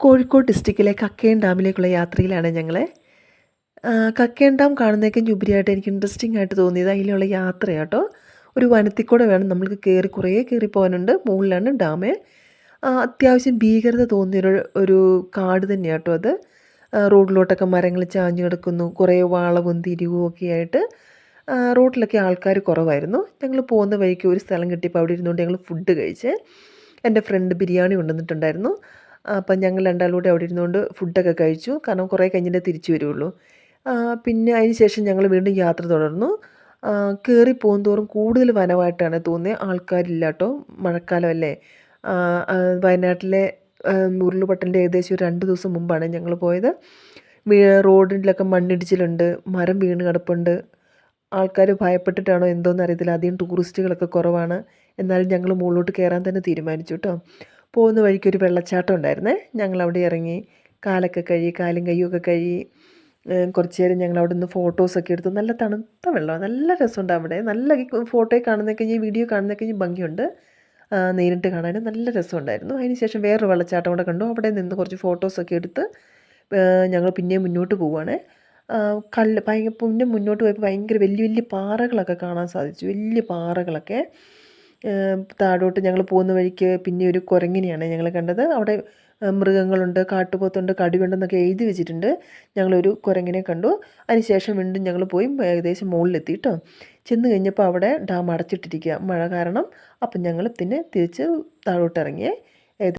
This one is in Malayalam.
കോഴിക്കോട് ഡിസ്ട്രിക്റ്റിലെ കക്കയം ഡാമിലേക്കുള്ള യാത്രയിലാണ് ഞങ്ങൾ കക്കയം ഡാം കാണുന്നതൊക്കെ ഉപരിയായിട്ട് എനിക്ക് ഇൻട്രസ്റ്റിംഗ് ആയിട്ട് തോന്നിയത് അതിലുള്ള യാത്രയാട്ടോ. ഒരു വനത്തിൽ കൂടെ വേണം നമ്മൾക്ക് കയറി കുറേ കയറി പോകാനുണ്ട്. മുകളിലാണ് ഡാം. അത്യാവശ്യം ഭീകരത തോന്നിയൊരു ഒരു കാട് തന്നെയാട്ടോ അത്. റോഡിലോട്ടൊക്കെ മരങ്ങൾ ചാഞ്ഞു കിടക്കുന്നു. കുറേ വാളവും തിരിവും ഒക്കെ ആയിട്ട്. റോഡിലൊക്കെ ആൾക്കാർ കുറവായിരുന്നു. ഞങ്ങൾ പോകുന്ന വഴിക്ക് ഒരു സ്ഥലം കിട്ടിയപ്പോൾ അവിടെ ഇരുന്നുകൊണ്ട് ഞങ്ങൾ ഫുഡ് കഴിച്ച്. എന്റെ ഫ്രണ്ട് ബിരിയാണി കൊണ്ടുവന്നിട്ടുണ്ടായിരുന്നു. അപ്പം ഞങ്ങൾ രണ്ടാളും കൂടെ അവിടെ ഇരുന്നുകൊണ്ട് ഫുഡൊക്കെ കഴിച്ചു. കാരണം കുറേ കഴിഞ്ഞിട്ടേ തിരിച്ചു വരുള്ളൂ പിന്നെ അതിന് ശേഷം ഞങ്ങൾ വീണ്ടും യാത്ര തുടർന്നു. കയറി പോകുന്തോറും കൂടുതൽ വനമായിട്ടാണ് തോന്നിയത് ആൾക്കാരില്ല കേട്ടോ. മഴക്കാലമല്ലേ വയനാട്ടിലെ ആ, ഉരുൾപൊട്ടലിന്റെ ഏകദേശം ഒരു രണ്ട് ദിവസം മുമ്പാണ് ഞങ്ങൾ പോയത്. റോഡിലൊക്കെ മണ്ണിടിച്ചിലുണ്ട്. മരം വീണ് കിടപ്പുണ്ട്. ആൾക്കാർ ഭയപ്പെട്ടിട്ടാണോ എന്തോന്ന് അറിയത്തില്ല അധികം ടൂറിസ്റ്റുകളൊക്കെ കുറവാണ്. എന്നാലും ഞങ്ങൾ മുകളിലോട്ട് കയറാൻ തന്നെ തീരുമാനിച്ചു കേട്ടോ. പോകുന്ന വഴിക്ക് ഒരു വെള്ളച്ചാട്ടം ഉണ്ടായിരുന്നേ. ഞങ്ങൾ അവിടെ ഇറങ്ങി കാലൊക്കെ കഴുകി കാലും കയ്യും ഒക്കെ കഴുകി കുറച്ച് നേരം ഞങ്ങൾ അവിടെ നിന്ന് ഫോട്ടോസൊക്കെ എടുത്തു നല്ല തണുത്ത വെള്ളമാണ് നല്ല രസമുണ്ട് അവിടെ. നല്ല ഫോട്ടോയെ ഫോട്ടോയിൽ കാണുന്നതൊക്കെ ഈ വീഡിയോ കാണുന്നൊക്കെ ഈ ഭംഗിയുണ്ട്. നേരിട്ട് കാണാനും നല്ല രസമുണ്ടായിരുന്നു. അതിന് ശേഷം വേറൊരു വെള്ളച്ചാട്ടം കൂടെ കണ്ടു. അവിടെ നിന്ന് കുറച്ച് ഫോട്ടോസൊക്കെ എടുത്ത് ഞങ്ങൾ പിന്നെയും മുന്നോട്ട് പോവുകയാണ് കല്ല് ഭയങ്കര പിന്നെ മുന്നോട്ട് പോയപ്പോൾ ഭയങ്കര വലിയ വലിയ പാറകളൊക്കെ കാണാൻ സാധിച്ചു. വലിയ പാറകളൊക്കെ. താഴോട്ട് ഞങ്ങൾ പോകുന്ന വഴിക്ക് പിന്നെ ഒരു കുരങ്ങിനെയാണ് ഞങ്ങൾ കണ്ടത്. അവിടെ മൃഗങ്ങളുണ്ട് കാട്ടുപോത്തുണ്ട് കടുവയുണ്ടെന്നൊക്കെ എഴുതി വെച്ചിട്ടുണ്ട്. ഞങ്ങളൊരു കുരങ്ങിനെ കണ്ടു. അതിനുശേഷം വീണ്ടും ഞങ്ങൾ പോയി ഏകദേശം മുകളിലെത്തി കേട്ടോ ചെന്ന് കഴിഞ്ഞപ്പോൾ അവിടെ ഡാം അടച്ചിട്ടിരിക്കുക മഴ കാരണം. അപ്പം ഞങ്ങൾ പിന്നെ തിരിച്ച് താഴോട്ട് ഇറങ്ങിയേ